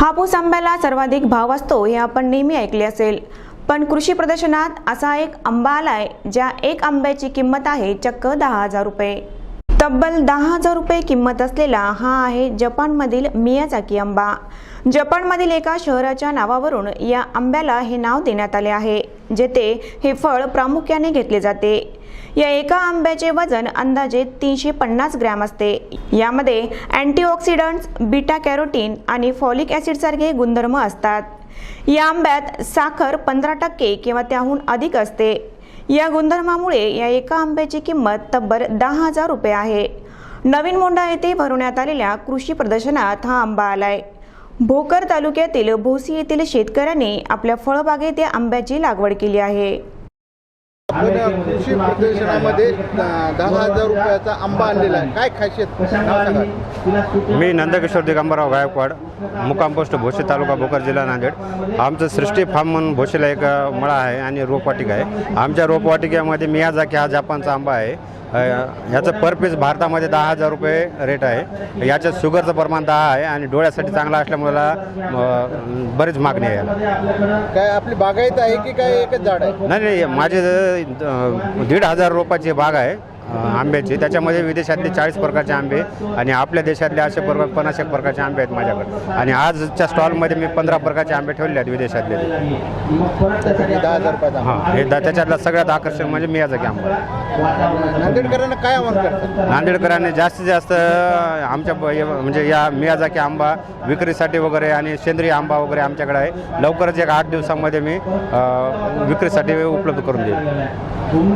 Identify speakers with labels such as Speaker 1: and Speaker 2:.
Speaker 1: हापूस आंब्याला सर्वाधिक भाव असतो हे आपण नेहमी ऐकले असेल. पण कृषी प्रदर्शनात असा एक आंबा आलाय ज्या एक आंब्याची किंमत आहे चक्क दहा हजार रुपये. तब्बल दहा हजार रुपये किंमत असलेला हा आहे जपानमधील मियाचाकी आंबा. जपानमधील एका शहराच्या नावावरून या आंब्याला हे नाव देण्यात आले आहे जेथे हे फळ प्रामुख्याने घेतले जाते. या एका आंब्याचे वजन अंदाजे तीनशे पन्नास ग्रॅम असते. यामध्ये अँटीऑक्सिडंट्स बीटा कॅरोटीन आणि फॉलिक ॲसिडसारखे गुणधर्म असतात. या आंब्यात साखर पंधरा टक्के किंवा त्याहून अधिक असते. या गुणधर्मामुळे या एका आंब्याची किंमत तब्बल दहा हजार रुपये आहे. नवीन मोंडा येथे भरवण्यात आलेल्या कृषी प्रदर्शनात हा आंबा आलाय. भोकर तालुक्यातील भोसी येथील शेतकऱ्यांनी आपल्या फळबागेत या आंब्याची लागवड केली आहे.
Speaker 2: कृषी प्रदर्शनामध्ये दहा हजार रुपयाचा आंबा आणलेला आहे. काय खासियत?
Speaker 3: मी नंदकिशोर दिगंबरराव गायकवाड मुकाम पोस्ट भोसे तालुका भोकर जिल्हा नांदेड. आमचं सृष्टी फार्म म्हणून भोसेला एक मळा आहे आणि रोपवाटिका आहे. आमच्या रोपवाटिकेमध्ये मियाजाकी हा जापानचा आंबा आहे. अ, याचं पर पीस भारतामध्ये दहा हजार रुपये रेट आहे. याच्यात शुगरचं प्रमाण दहा आहे आणि डोळ्यासाठी चांगला असल्यामुळे बरीच मागणी आहे याला.
Speaker 2: काय आपली बागायत आहे की काय एकच झाड आहे?
Speaker 3: नाही नाही माझे दीड हजार रोपाची बाग आहे. आंब्याची. त्याच्यामध्ये विदेशातले चाळीस प्रकारचे आंबे आणि आपल्या देशातले असे प्रकार पन्नास एक प्रकारचे आंबे आहेत माझ्याकडे. आणि आजच्या स्टॉलमध्ये मी पंधरा प्रकारचे आंबे ठेवले आहेत विदेशातले.
Speaker 2: दहा हजार रुपयाचा.
Speaker 3: हां हे दा- त्याच्यातलं सगळ्यात आकर्षण म्हणजे मियाजाकी आंबा.
Speaker 2: नांदेडकरांना काय आव्हान करतात?
Speaker 3: नांदेडकरांनी जास्तीत जास्त आमच्या ब- या- म्हणजे या मियाजाकी आंबा विक्रीसाठी वगैरे आणि सेंद्रिय आंबा वगैरे आमच्याकडे आहे. लवकरच एक आठ दिवसामध्ये मी अ, विक्रीसाठी उपलब्ध करून देईन